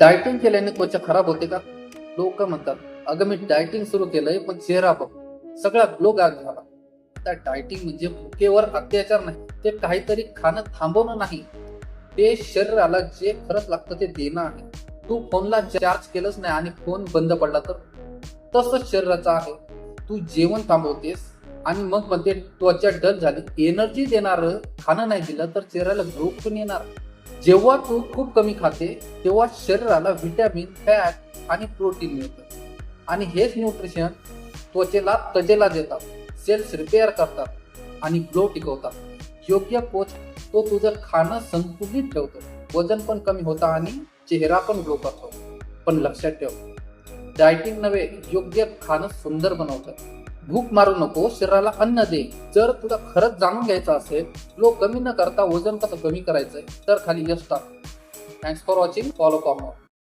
Dieting केल्याने त्वचा खराब होते का? लोक म्हणतात अगं मी डायटिंग सुरू केलंय पण चेहरा बघ. सगळा ग्लो गाग झाला. त्या डायटिंग म्हणजे भुकेवर अत्याचार नाही ते काहीतरी खाणं थांबवणं नाही. ते शरीराला जे खरंच लागतं ते देणं आहे. तू फोनला चार्ज केलंच नाही आणि फोन बंद पडला तर? तसंच शरीराचं आहे. तू जेवण थांबवतेस आणि मग मध्ये त्वचा डल झाली. एनर्जी देणार खाणं नाही दिलं तर चेहऱ्याला झोप पण येणार. जेव्हा तू खूप कमी खाते तेव्हा शरीराला व्हिटॅमिन फॅट आणि प्रोटीन मिळतं. आणि हेच न्यूट्रिशन त्वचेला तजेला देतात. सेल्स रिपेअर करतात आणि ग्लो टिकवतात. योग्य कोच तो तुझं खाणं संतुलित ठेवतो. वजन पण कमी होतं आणि चेहरा पण ग्लो करतो. पण लक्षात ठेव डायटिंग नव्हे योग्य खाणं सुंदर बनवतं. भूक मारू नको शरीराला अन्न दे. जर तुला खरंच जाणून घ्यायचं असेल लोक कमी न करता वजन कसं कमी करायचंय तर खाली यश टाक. Thanks for watching follow for